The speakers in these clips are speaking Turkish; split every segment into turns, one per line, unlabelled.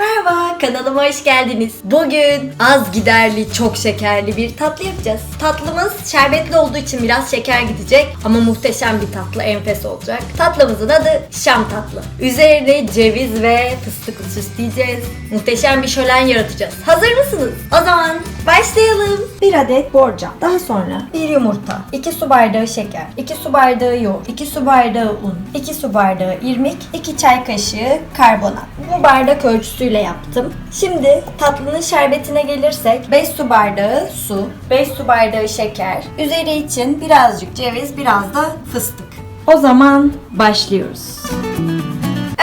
น่า Merhaba, kanalıma hoş geldiniz. Bugün az giderli, çok şekerli bir tatlı yapacağız. Tatlımız şerbetli olduğu için biraz şeker gidecek ama muhteşem bir tatlı, enfes olacak. Tatlımızın adı Şam tatlı. Üzerine ceviz ve fıstıklı süsleyeceğiz. Muhteşem bir şölen yaratacağız. Hazır mısınız? O zaman başlayalım. Bir adet borcam. Daha sonra bir yumurta, 2 su bardağı şeker, 2 su bardağı yoğurt, 2 su bardağı un, 2 su bardağı irmik, 2 çay kaşığı karbonat. Bu bardak ölçüsüyle yaptım. Şimdi tatlının şerbetine gelirsek 5 su bardağı su, 5 su bardağı şeker, üzeri için birazcık ceviz, biraz da fıstık. O zaman başlıyoruz.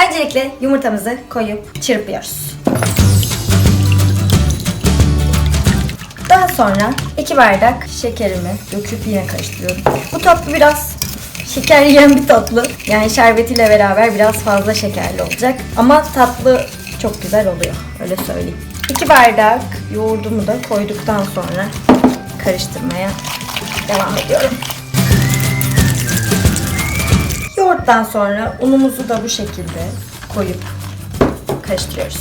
Öncelikle yumurtamızı koyup çırpıyoruz. Daha sonra 2 bardak şekerimi döküp yine karıştırıyorum. Bu tatlı biraz şeker yiyen bir tatlı. Yani şerbetiyle beraber biraz fazla şekerli olacak. Ama tatlı çok güzel oluyor. Öyle söyleyeyim. 2 bardak yoğurdumu da koyduktan sonra karıştırmaya devam ediyorum. Yoğurttan sonra unumuzu da bu şekilde koyup karıştırıyoruz.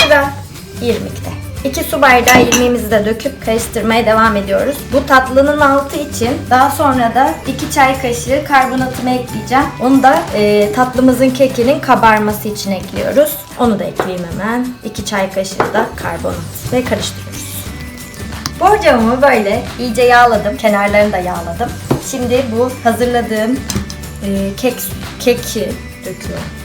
Sıra irmikte. 2 su bardağı irmiğimizi de döküp karıştırmaya devam ediyoruz. Bu tatlının altı için daha sonra da 2 çay kaşığı karbonatımı ekleyeceğim. Onu da e, tatlımızın kekinin kabarması için ekliyoruz. Onu da ekleyeyim hemen. 2 çay kaşığı da karbonat ve karıştırıyoruz. Borcamımı böyle iyice yağladım. Kenarlarını da yağladım. Şimdi bu hazırladığım e, kek keki döküyorum.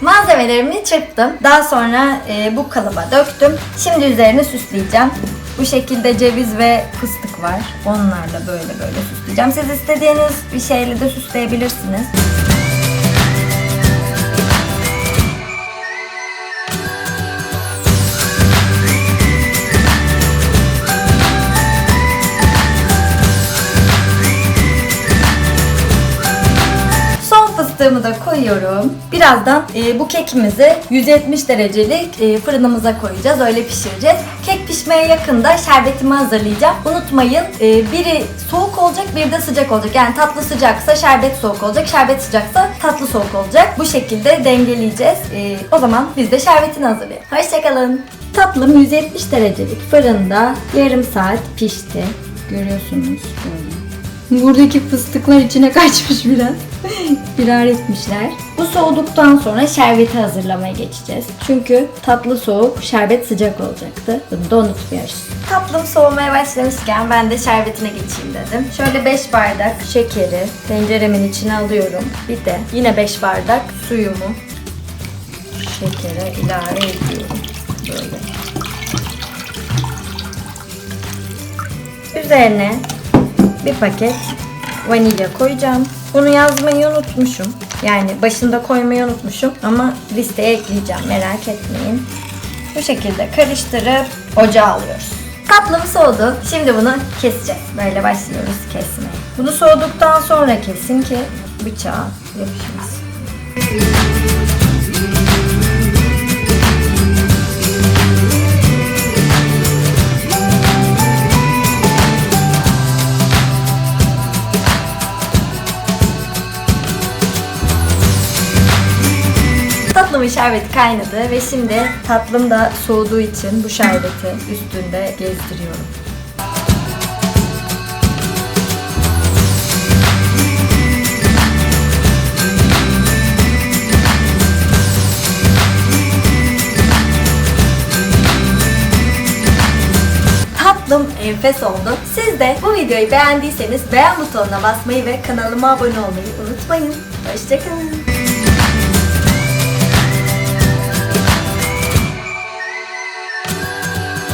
Malzemelerimi çırptım. Daha sonra e, bu kalıba döktüm. Şimdi üzerine süsleyeceğim. Bu şekilde ceviz ve fıstık var. Onlarla böyle böyle süsleyeceğim. Siz istediğiniz bir şeyle de süsleyebilirsiniz. Fıstığımı da koyuyorum. Birazdan e, bu kekimizi 170 derecelik e, fırınımıza koyacağız. Öyle pişireceğiz. Kek pişmeye yakında şerbetimi hazırlayacağım. Unutmayın e, biri soğuk olacak biri de sıcak olacak. Yani tatlı sıcaksa şerbet soğuk olacak. Şerbet sıcaksa tatlı soğuk olacak. Bu şekilde dengeleyeceğiz. E, o zaman biz de şerbetini hazırlayalım. Hoşçakalın. Tatlım 170 derecelik fırında yarım saat pişti. Görüyorsunuz böyle. Buradaki fıstıklar içine kaçmış biraz. Firar etmişler. Bu soğuduktan sonra şerbeti hazırlamaya geçeceğiz. Çünkü tatlı soğuk, şerbet sıcak olacaktı. Da unutmuyoruz. Tatlım soğumaya başlamışken ben de şerbetine geçeyim dedim. Şöyle 5 bardak şekeri tenceremin içine alıyorum. Bir de yine 5 bardak suyumu şekere ilave ediyorum. Böyle. Üzerine bir paket vanilya koyacağım. Bunu yazmayı unutmuşum. Yani başında koymayı unutmuşum ama listeye ekleyeceğim merak etmeyin. Bu şekilde karıştırıp ocağa alıyoruz. Tatlım soğudu. Şimdi bunu keseceğiz. Böyle başlıyoruz kesmeye. Bunu soğuduktan sonra kesin ki bıçağa yapışmasın. Tatlımın şerbeti kaynadı ve şimdi tatlım da soğuduğu için bu şerbeti üstünde gezdiriyorum. Tatlım enfes oldu. Siz de bu videoyu beğendiyseniz beğen butonuna basmayı ve kanalıma abone olmayı unutmayın. Hoşçakalın.